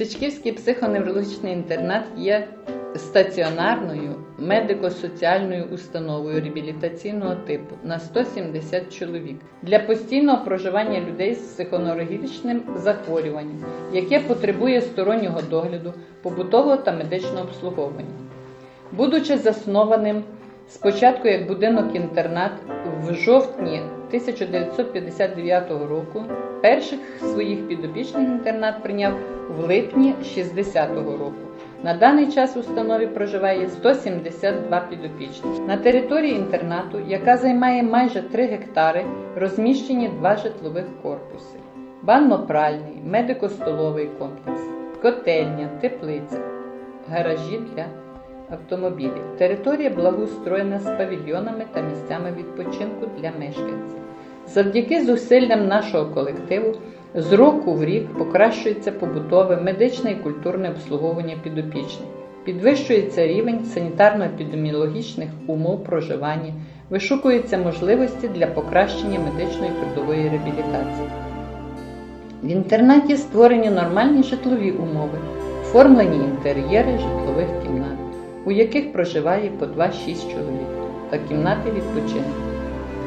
Берестичківський психоневрологічний інтернат є стаціонарною медико-соціальною установою реабілітаційного типу на 170 чоловік для постійного проживання людей з психоневрологічним захворюванням, яке потребує стороннього догляду, побутового та медичного обслуговування. Будучи заснованим спочатку як будинок-інтернат в жовтні 1959 року, перших своїх підопічних інтернат прийняв в липні 60-го року. На даний час в установі проживає 172 підопічні. На території інтернату, яка займає майже 3 гектари, розміщені два житлових корпуси: банно-пральний, медико-столовий комплекс, котельня, теплиця, гаражі для автомобілів. Територія благоустроєна з павільйонами та місцями відпочинку для мешканців. Завдяки зусиллям нашого колективу з року в рік покращується побутове, медичне і культурне обслуговування підопічних, підвищується рівень санітарно-епідеміологічних умов проживання, вишукуються можливості для покращення медичної трудової реабілітації. В інтернаті створені нормальні житлові умови, оформлені інтер'єри житлових кімнат, у яких проживає по 2-6 чоловік, та кімнати відпочинку.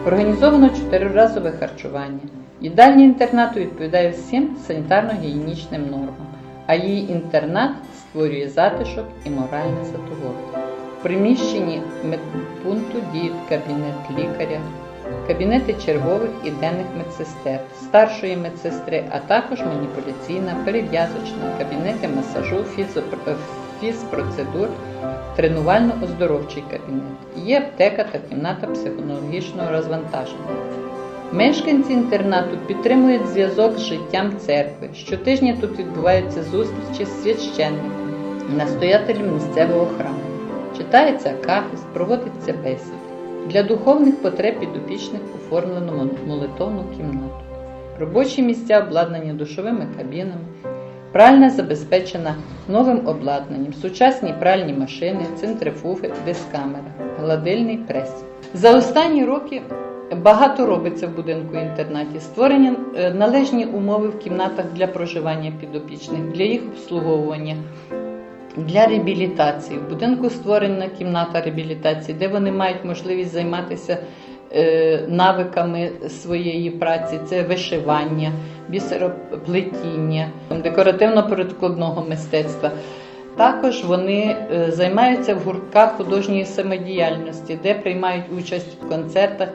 Організовано чотириразове харчування. Їдальня інтернату відповідає всім санітарно-гігієнічним нормам, а її інтернат створює затишок і моральне задоволення. В приміщенні медпункту діють кабінет лікаря, кабінети чергових і денних медсестер, старшої медсестри, а також маніпуляційна, перев'язочна, кабінети масажу, фізопр- фізпроцедур, тренувально-оздоровчий кабінет. Є аптека та кімната психонологічного розвантаження. Мешканці інтернату підтримують зв'язок з життям церкви. Щотижня тут відбуваються зустрічі з священником, настоятелем місцевого храму. Читається акафіст, проводиться бесід. Для духовних потреб підопічних оформлено молитовну кімнату. Робочі місця обладнані душовими кабінами, пральня забезпечена новим обладнанням, сучасні пральні машини, центрифуги, дискамера, гладильний прес. За останні роки багато робиться в будинку інтернаті. Створені е, належні умови в кімнатах для проживання підопічних, для їх обслуговування. Для реабілітації в будинку створена кімната реабілітації, де вони мають можливість займатися навиками своєї праці: це вишивання, бісероплетіння, декоративно-передкладного мистецтва. Також вони е, займаються в гуртках художньої самодіяльності, де приймають участь в концертах,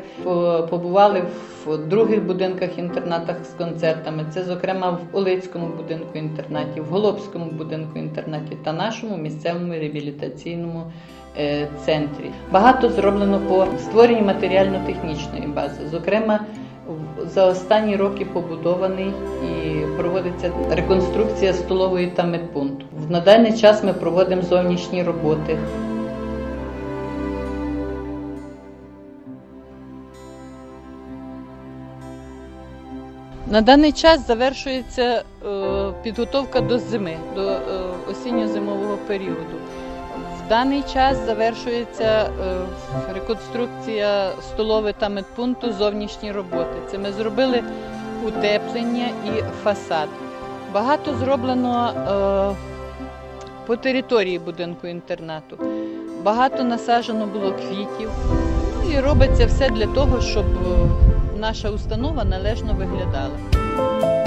побували в других будинках інтернатах з концертами. Це, зокрема, в Олицькому будинку інтернаті, в Голобському будинку інтернаті та нашому місцевому реабілітаційному е, центрі. Багато зроблено по створенні матеріально-технічної бази. Зокрема, за останні роки побудований і проводиться реконструкція столової та медпункту. На даний час ми проводимо зовнішні роботи. На даний час завершується е, підготовка до зими, до е, осінньо-зимового періоду. Даний час завершується е, реконструкція столови та медпункту зовнішні роботи. Це ми зробили утеплення і фасад. Багато зроблено е, по території будинку інтернату. Багато насаджено було квітів. Ну і робиться все для того, щоб е, наша установа належно виглядала.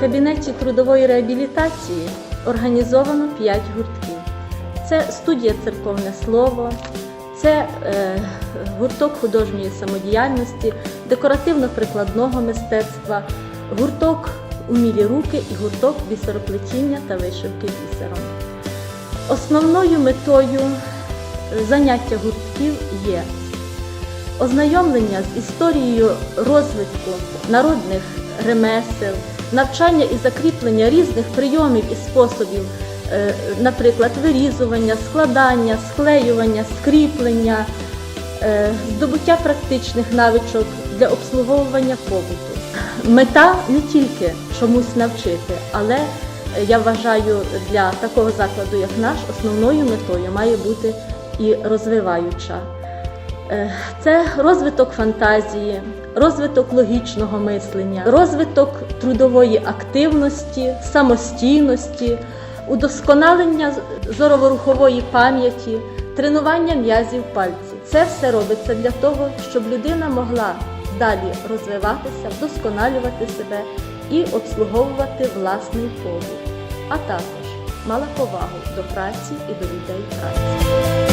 Кабінеті трудової реабілітації організовано 5 гуртків. Це студія церковне слово, це е, гурток художньої самодіяльності, декоративно-прикладного мистецтва, гурток умілі руки і гурток бісероплетіння та вишивки бісером. Основною метою заняття гуртків є ознайомлення з історією розвитку народних ремесел, навчання і закріплення різних прийомів і способів, е, наприклад, вирізування, складання, склеювання, скріплення, е, здобуття практичних навичок для обслуговування побуту. Мета не тільки чомусь навчити, але я вважаю, для такого закладу, як наш, основною метою має бути і розвиваюча. Це розвиток фантазії, розвиток логічного мислення, розвиток трудової активності, самостійності, удосконалення зороворухової пам'яті, тренування м'язів пальців. Це все робиться для того, щоб людина могла далі розвиватися, вдосконалювати себе і обслуговувати власний побут, а також мала повагу до праці і до людей праці.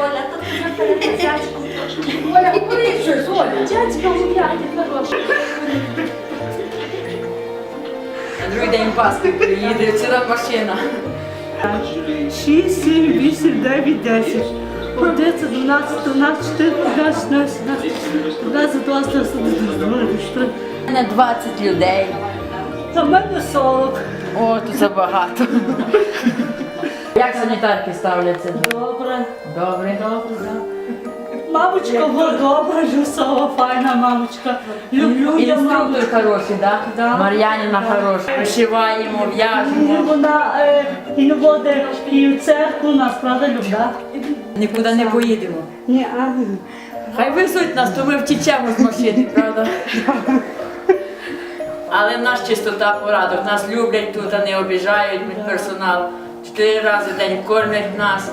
Оля, то ти цяцьку. Оля, говори щось, Оля. Цяцька моя, хороша. На другий день Пасхи приїде, ціла машина. 6, 7, 8, 9, 10. 11, 12, 13, 14, 15, 16, 17, 18, 20, У мене 20 людей. А в мене 40. О, тут забагато. Як санітарки ставляться? Добре, Добре. добре, да. Мамочка, була добра, Люсова, файна мамочка. Люблю я маму. Інструктор хороший, так? Да. Мар'янина хороша. Вишиваємо, в'яжемо. Вона е, і буде і в церкву нас, правда, любда? Нікуди не поїдемо. Ні, а. Хай висуть нас, то ми втічемо з машини, правда? Але в нас чистота порадок. Нас люблять тут, а не обіжають медперсонал. Чотири рази в день кормять нас.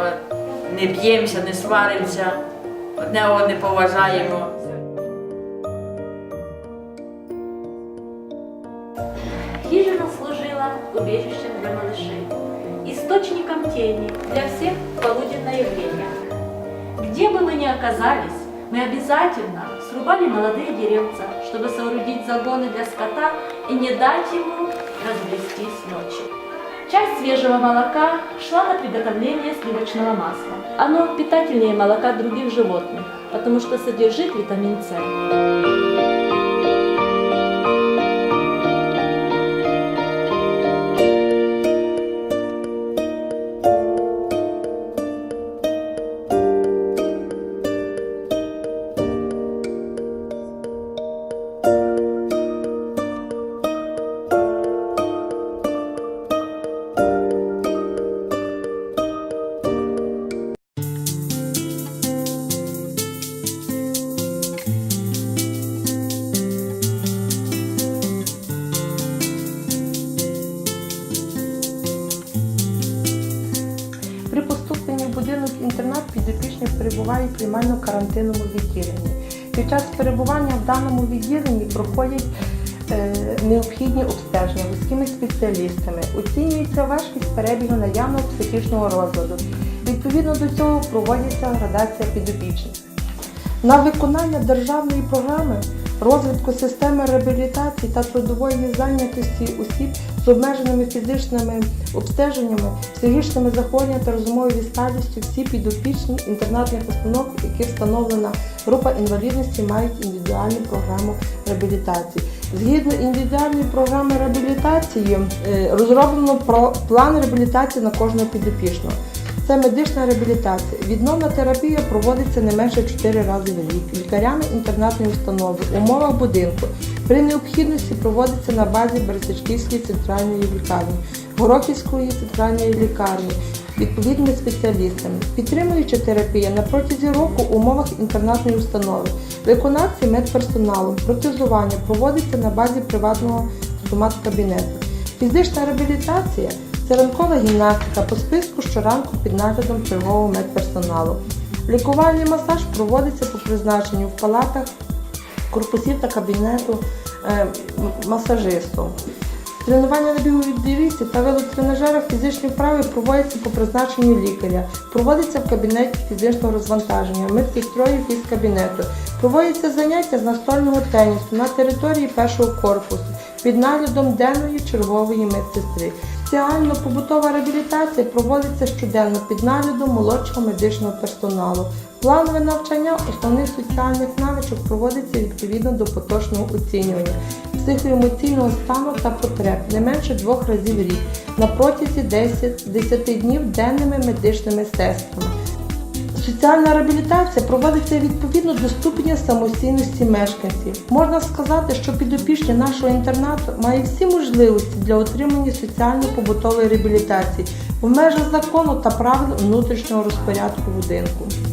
От. Не б'ємося, не сваримося, одне одне поважаємо. Хижина служила убежищем для малышей, источником тени для всех в полуденное время. Где бы мы ни оказались, мы обязательно срубали молодые деревца, чтобы соорудить загоны для скота и не дать ему разбрестись ночью. Часть свежего молока шла на приготовление сливочного масла. Оно питательнее молока других животных, потому что содержит витамин С. приймально-карантинному відділенні. Під час перебування в даному відділенні проходять е, необхідні обстеження вузькими спеціалістами, оцінюється важкість перебігу наявного психічного розладу. Відповідно до цього проводиться градація підопічних. На виконання державної програми розвитку системи реабілітації та трудової зайнятості осіб з обмеженими фізичними обстеженнями, психічними захворюваннями та розумовою відсталістю всі підопічні інтернатних установ, які встановлена група інвалідності, мають індивідуальну програму реабілітації. Згідно індивідуальної програми реабілітації е, розроблено план реабілітації на кожного підопічного. Це медична реабілітація. Відновна терапія проводиться не менше 4 рази в рік лікарями інтернатної установи умовах будинку. При необхідності проводиться на базі Берестичківської центральної лікарні, Горохівської центральної лікарні відповідними спеціалістами. Підтримуюча терапія на протязі року в умовах інтернатної установи. Виконавці медперсоналу, протезування проводиться на базі приватного стомат-кабінету. Фізична реабілітація це ранкова гімнастика по списку щоранку під наглядом чергового медперсоналу. Лікувальний масаж проводиться по призначенню в палатах корпусів та кабінету е, масажисту. Тренування на біговій доріжці та велотренажерах фізичні вправи проводяться по призначенню лікаря. Проводиться в кабінеті фізичного розвантаження, медпідстрою фізкабінету. Проводяться заняття з настольного тенісу на території першого корпусу під наглядом денної чергової медсестри. Соціально-побутова реабілітація проводиться щоденно під наглядом молодшого медичного персоналу. Планове навчання основних соціальних навичок проводиться відповідно до поточного оцінювання психоемоційного стану та потреб не менше двох разів в рік на протязі 10, 10 днів денними медичними сестрами. Соціальна реабілітація проводиться відповідно до ступеня самостійності мешканців. Можна сказати, що підопічні нашого інтернату має всі можливості для отримання соціально-побутової реабілітації в межах закону та правил внутрішнього розпорядку будинку.